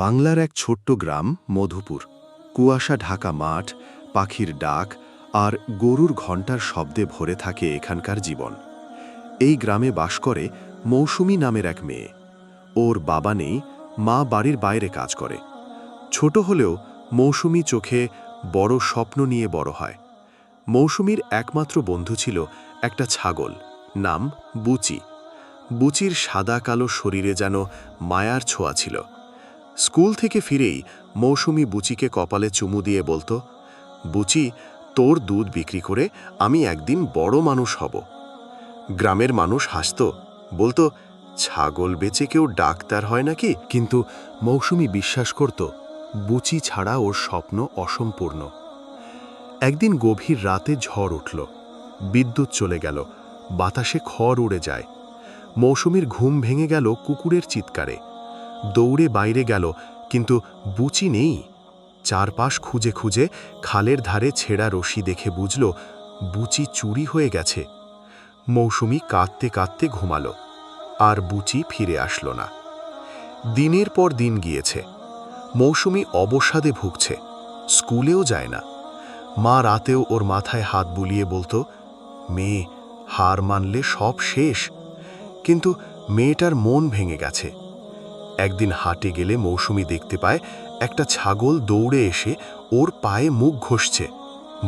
বাংলার এক ছোট্ট গ্রাম, মধুপুর। কুয়াশা ঢাকা মাঠ, পাখির ডাক আর গরুর ঘণ্টার শব্দে ভরে থাকে এখানকার জীবন। এই গ্রামে বাস করে মৌসুমী নামের এক মেয়ে। ওর বাবা নেই, মা বাড়ির বাইরে কাজ করে। ছোট হলেও মৌসুমী চোখে বড় স্বপ্ন নিয়ে বড় হয়। মৌসুমীর একমাত্র বন্ধু ছিল একটা ছাগল, নাম বুচি। বুচির সাদা কালো শরীরে যেন মায়ার ছোঁয়া ছিল। স্কুল থেকে ফিরেই মৌসুমি বুচিকে কপালে চুমু দিয়ে বলতো, বুচি, তোর দুধ বিক্রি করে আমি একদিন বড় মানুষ হব। গ্রামের মানুষ হাসত, বলতো, ছাগল বেচে কেউ ডাক্তার হয় নাকি? কিন্তু মৌসুমি বিশ্বাস করত, বুচি ছাড়া ওর স্বপ্ন অসম্পূর্ণ। একদিন গভীর রাতে ঝড় উঠল, বিদ্যুৎ চলে গেল, বাতাসে খড় উড়ে যায়। মৌসুমীর ঘুম ভেঙে গেল কুকুরের চিৎকারে। দৌড়ে বাইরে গেল, কিন্তু বুচি নেই। চারপাশ খুঁজে খুঁজে খালের ধারে ছেঁড়া রশি দেখে বুঝল, বুচি চুরি হয়ে গেছে। মৌসুমি কাঁদতে কাঁদতে ঘুমালো, আর বুচি ফিরে আসলো না। দিনের পর দিন গিয়েছে। মৌসুমি অবসাদে ভুগছে, স্কুলেও যায় না। মা রাতেও ওর মাথায় হাত বুলিয়ে বলতো, মেয়ে, হার মানলে সব শেষ। কিন্তু মেয়েটার মন ভেঙে গেছে। একদিন হাটে গেলে মৌসুমি দেখতে পায়, একটা ছাগল দৌড়ে এসে ওর পায়ে মুখ ঘষছে,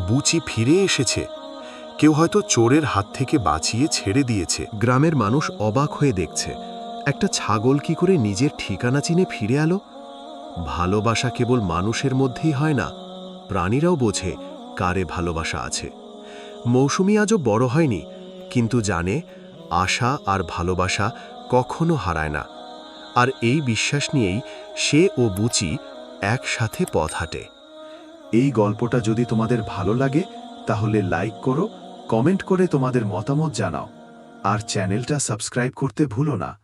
বুচি ফিরে এসেছে। কেউ হয়তো চোরের হাত থেকে বাঁচিয়ে ছেড়ে দিয়েছে। গ্রামের মানুষ অবাক হয়ে দেখছে, একটা ছাগল কি করে নিজের ঠিকানা চিনে ফিরে এলো? ভালোবাসা কেবল মানুষের মধ্যেই হয় না, প্রাণীরাও বোঝে কারে ভালোবাসা আছে। মৌসুমি আজও বড় হয়নি, কিন্তু জানে আশা আর ভালোবাসা কখনো হারায় না। আর এই বিশ্বাস নিয়েই সে ও বুচি একসাথে পথ হাঁটে। এই গল্পটা যদি তোমাদের ভালো লাগে, তাহলে লাইক করো, কমেন্ট করে তোমাদের মতামত জানাও। আর চ্যানেলটা সাবস্ক্রাইব করতে ভুলো না।